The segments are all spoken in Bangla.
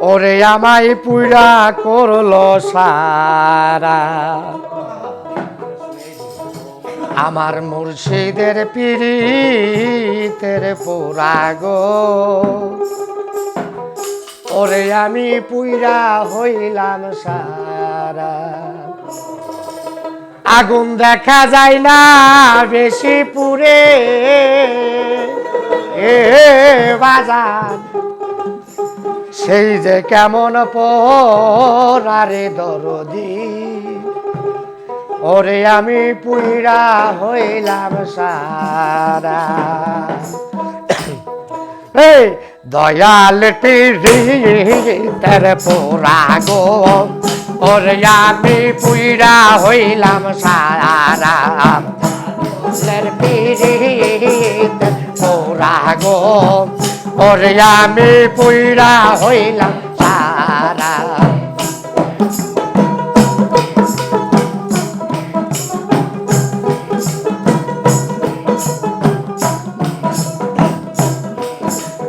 ওরে আমায় পুইরা করল সারা। আমার মুর্শিদের পিড়িতের পোড়াগো। ওরে আমি পুইরা হইলাম সারা। আগুন দেখা যায় না বেশি পুরে। এ বাজার সেই যে কেমন পরে দরদি, ওরে আমি পুইরা হইলাম সারা। এই দয়াল তার পোড়া গো, ওরে আমি পুইরা হইলাম সারা। পিড়ি পোড়া গো ওরে আমি পুইরা হইলাম সারা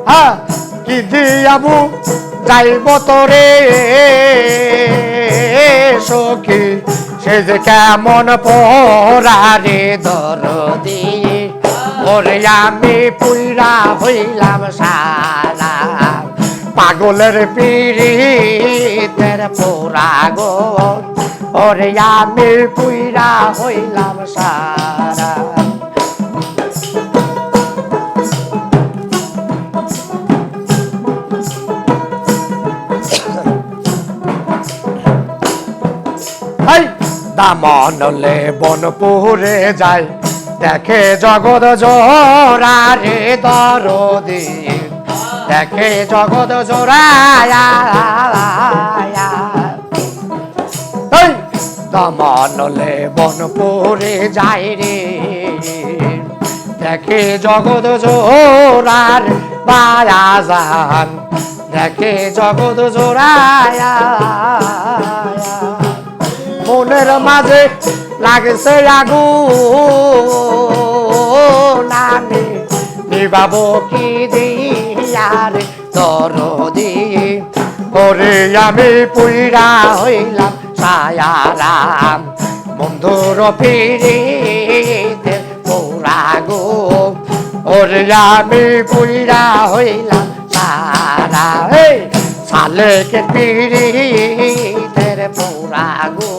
হ্যাঁ কি দিয়াবু যাইব তোরে? সখী, সে যে কেমন পরারে দরদি ওরে আমি পুইরা হইলাম সারা পাগলের পিড়িতের পোড়া গো ওরে আমি পুইরা হইলাম সারা দামনলে বনপুরে যায়। দেখে জগৎ জোরারে দরদি। দেখে জগৎ হেই! দামনলে বনপুরে যায় রে। দেখে জগৎ জোরার বায়া যান দেখে জগৎ জোড়ায়া। মনের মাঝে লাগছে আগু নানি নিবাব কি দিয়ার দরদি? ওরে আমি পুইরা হইলাম সায়ারাম বন্ধুর ফিরিতে পোড়া গো। ওরে আমি পুইরা হইলাম সারা এই সালেকে পিড়িতের পোড়া গো।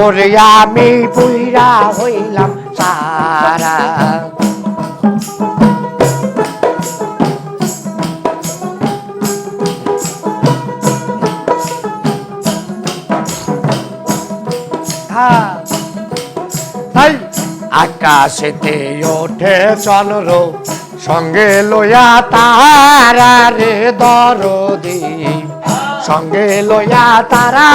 ওরে আমি পুইরা হইলাম সারা। হ্যাঁ আকাশেতে ওঠে চন্দ্র, সঙ্গে লইয়া তারা রে দরদি। সঙ্গে লইয়া তারা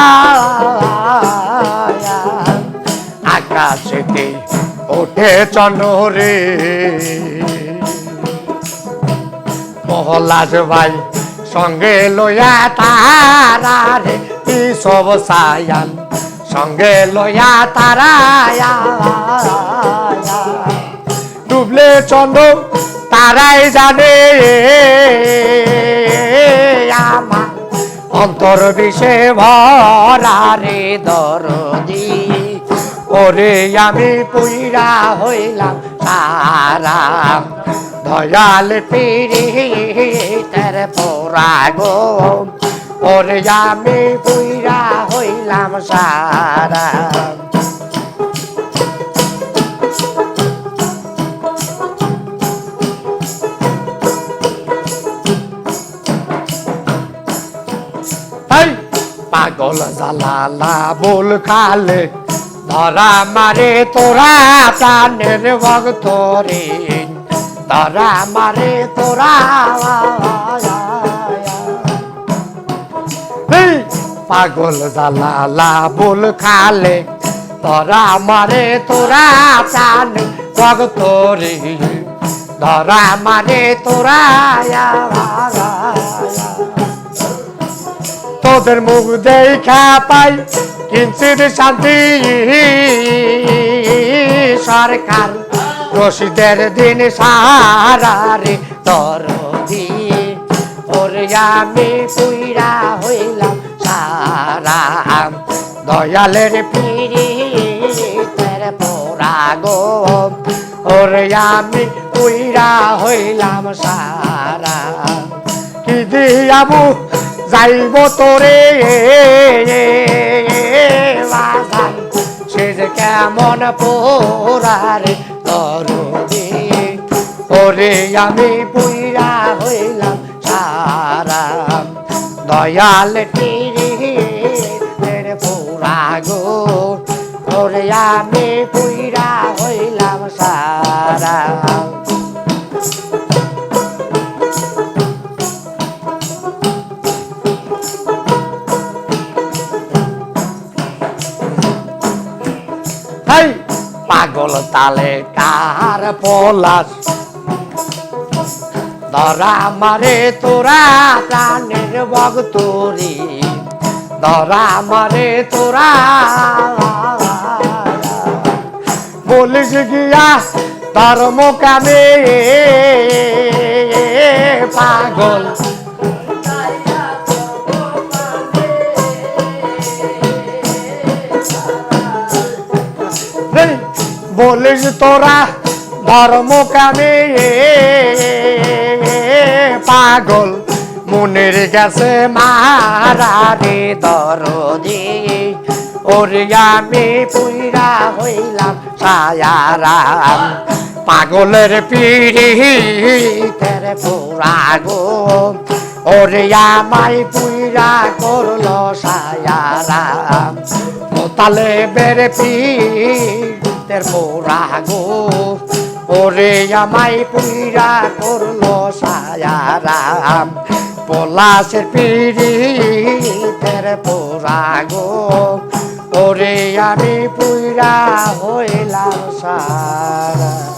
আকাশেতে ওঠে রে মহলাজ ভাই সঙ্গে লইয়া তারা রে, কি সব সায়ান? সঙ্গে লইয়া তারা ডুবলে চন্দ্র তারাই জানে অন্তর বিষে ভরা রে দরদি। ওরে আমি পুইরা হইলাম সারা দয়াল পিড়ি তার পোড়া গো ওরে আমি পুইরা হইলাম সারা। পাগল জালালা বল খালে। ধরা মারে তোরা প্রাণের ভক্ত রে। ধরা মারে তোরা পাগল জালালা বল খালে। ধরা মারে তোরা প্রাণ ভক্ত রে। ধরা মারে তোরা তোদের মুখ দেখা পাই কিঞ্চিত শান্তি, সরকার। রশিদের দিন সারা রে তর ওরে আমি পুইরা হইলাম সারা দয়ালের পিড়ি তের পোড়া গো ওরে আমি পুইরা হইলাম সারা কি দিয়াবু যাইব তোরে। বাজান সে যে কেমন পোড়ারে তরুণী। ওরে আমি পুইরা হইলাম সারা দয়াল টিরি পুরা গো। ওরে আমি পুইরা হইলাম সারা পাগল তালে কার পলাশ? ধরা মারে তোরা প্রাণের ভক্তরি। ধরা মারে তোরা। বলিস গিয়া ধর্ম কামে পাগল। বলিস তোরা ধর্ম কামে? পাগল, মনের গেছে মারা রে দরদি। ওরে আমি পুইরা হইলাম সায়ারাম পাগলের পিড়ি তেরে পুরা গো। ওরে আমায় পুইরা করল সায়ারাম মোতালে বেড়ে পীর পোড়া গো। ওরে আমায় পুইরা করল সায়ারাম। পলাশের পিড়ি তের পোড়া গো। ওরে আমি পুইরা হইলাম সারা